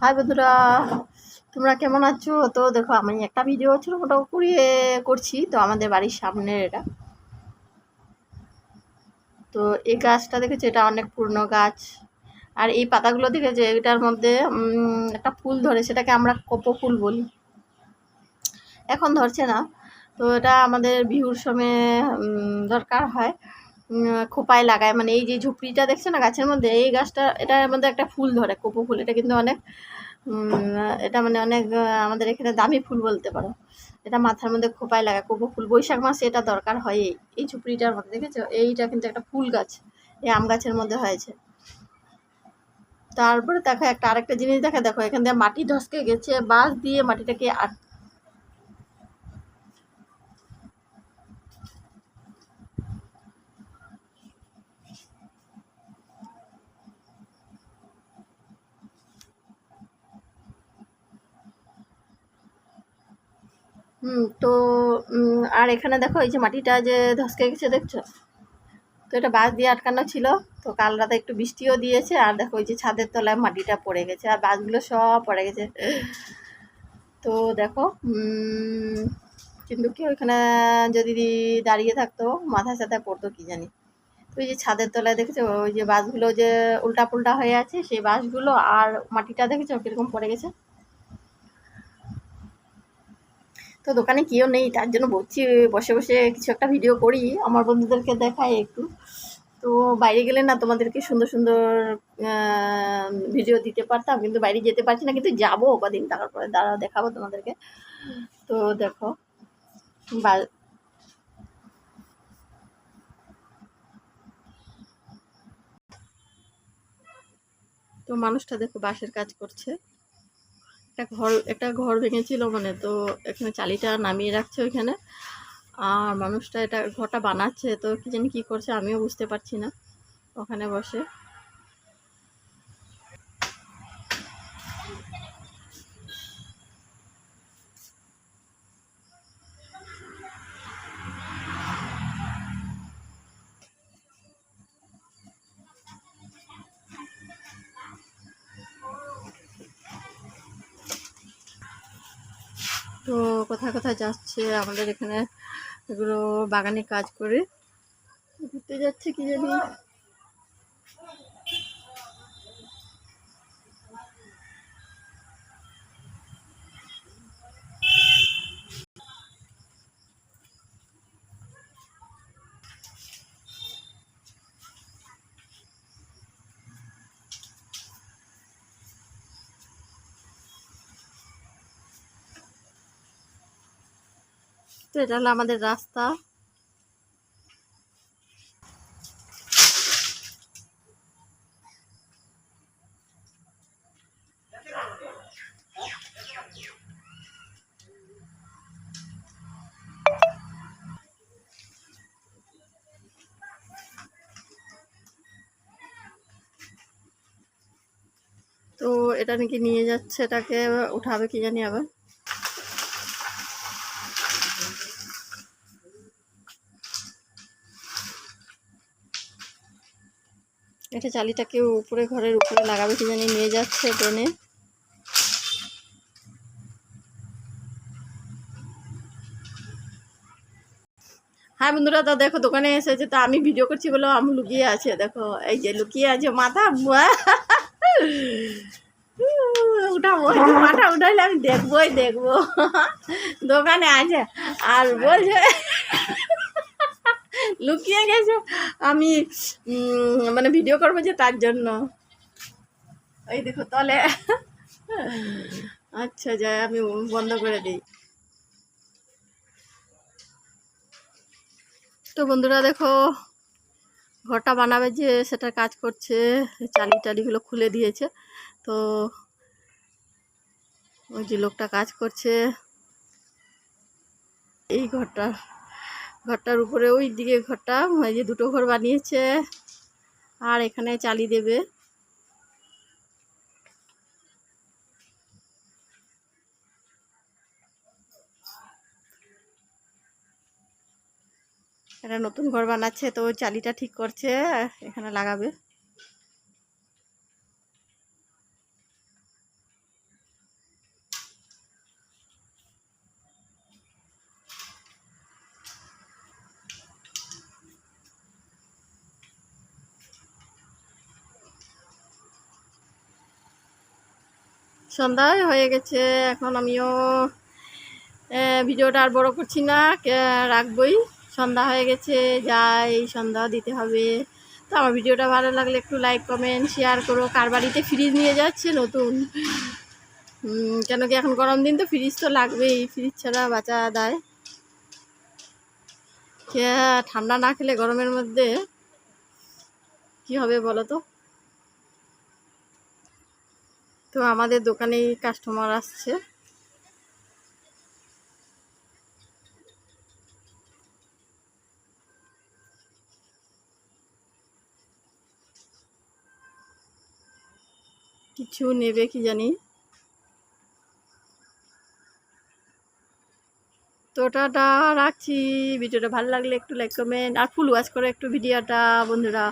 High বন্ধুরা, তোমরা কেমন আছো? তো দেখো, আমি একটা ভিডিও ছোটো মোটো করিয়ে করছি, তো আমাদের বাড়ির সামনের এটা। তো এই গাছটা দেখেছি, এটা অনেক পুরনো গাছ। আর এই পাতাগুলো দেখেছে, এটার মধ্যে একটা ফুল ধরে, সেটাকে আমরা কপো ফুল বলি। এখন ধরছে না। তো এটা আমাদের বিহুর সময় দরকার হয়। খোপায় লাগায়। মানে এই যে ঝুপড়িটা দেখছে না, গাছের মধ্যে, এই গাছটা, এটার মধ্যে একটা ফুল ধরে, কোপো ফুল। এটা কিন্তু অনেক এটা মানে অনেক আমাদের এখানে দামি ফুল বলতে পারো। এটা মাথার মধ্যে খোপায় লাগায়, কোপো ফুল। বৈশাখ মাসে এটা দরকার হয় এই ঝুপড়িটার মধ্যে, দেখেছ? এইটা কিন্তু একটা ফুল গাছ, এই আম গাছের মধ্যে হয়েছে। তারপরে দেখো একটা, আরেকটা জিনিস দেখা দেখো, এখান থেকে মাটি ধসকে গেছে, বাঁশ দিয়ে মাটিটাকে আট তো আর এখানে দেখো এই যে মাটিটা যে ধসকে গেছে দেখছ? তো এটা বাঁশ দিয়ে আটকানো ছিল, তো কাল রাতে একটু বৃষ্টিও দিয়েছে, আর দেখো ওই যে ছাদের তলায় মাটিটা পড়ে গেছে, আর বাঁশগুলো সব পড়ে গেছে। তো দেখো কিন্তু কেউ ওইখানে যদি দাঁড়িয়ে থাকতো মাথায় সাথে পড়তো কি জানি। তো ওই যে ছাদের তলায় দেখেছ, ওই যে বাঁশগুলো যে উল্টা পুল্টা হয়ে আছে, সেই বাঁশগুলো আর মাটিটা দেখেছ কীরকম পড়ে গেছে? তো দোকানে কেউ নেই, তার জন্য বলছি, বসে বসে কিছু একটা ভিডিও করি, আমার বন্ধুদেরকে দেখাই একটু। তো বাইরে গেলে না তোমাদেরকে সুন্দর সুন্দর ভিডিও দিতে পারতাম, কিন্তু বাইরে যেতে পারছি না, কিন্তু যাব কদিন টাকার পরে দাঁড়া দেখাবো তোমাদেরকে। তো দেখো বা- তো মানুষটা দেখো বাঁশের কাজ করছে। একটা ঘর একটা ঘর ভেঙেছিল মানে তো এখানে চালিটা নামিয়ে রাখছে ওইখানে। আর মানুষটা এটা ঘরটা বানাচ্ছে, তো কি জানি কী করছে আমিও বুঝতে পারছি না। ওখানে বসে। তো কোথায় কোথায় যাচ্ছে আমাদের এখানে এগুলো বাগানে কাজ করে। ঘুরতে যাচ্ছে কি জানি। তো এটা হলো আমাদের রাস্তা। তো এটা নাকি নিয়ে যাচ্ছে এটাকে, উঠাবে কি জানি আবার। এটা চালিটাকে উপরে ঘরের উপরে লাগাবে কি জানি, নিয়ে যাচ্ছে টেনে। হ্যাঁ বন্ধুরা, তো দেখো দোকানে এসেছে, তো আমি ভিডিও করছি বলে আমি লুকিয়ে আছে, দেখো, এই যে লুকিয়ে আছে, মাথা উঠাবো মাথা উঠাইলে আমি দেখবোই, দেখব। দোকানে আছে, আর বলছে লুকিয়ে গেছে। আমি মানে ভিডিও করব যে তার জন্য। এই দেখো তলে। আচ্ছা যাই আমি বন্ধ করে দিই। তো বন্ধুরা দেখো, ঘরটা বানাবে যে সেটা কাজ করছে। চালি টালিগুলো খুলে দিয়েছে। তো ওই যে লোকটা কাজ করছে। এই ঘরটা ঘরটার উপরে, ওই দিকে ঘরটা, ওই যে দুটো ঘর বানিয়েছে। আর এখানে চালি দেবে। একটা নতুন ঘর বানাচ্ছে, তো চালিটা ঠিক করছে, এখানে লাগাবে। সন্ধ্যায় হয়ে গেছে। এখন আমিও ভিডিওটা আর বড় করছি না রাখবই। সন্ধ্যা হয়ে গেছে, যাই, সন্ধ্যা দিতে হবে। তো আমার ভিডিওটা ভালো লাগলে একটু লাইক কমেন্ট শেয়ার করো। কার বাড়িতে ফ্রিজ নিয়ে যাচ্ছে নতুন? কেন কি এখন গরম দিন তো ফ্রিজ তো লাগবেই। ফ্রিজ ছাড়া বাঁচা দেয় ঠান্ডা না খেলে গরমের মধ্যে কি হবে বলো তো? তো আমাদের দোকানেই কাস্টমার আসছে। কিছু নেবে কি জানি। তো টাটা, রাখছি। ভিডিওটা ভালো লাগলে একটু লাইক কমেন্ট আর ফুল ওয়াচ করে একটু ভিডিওটা, বন্ধুরা।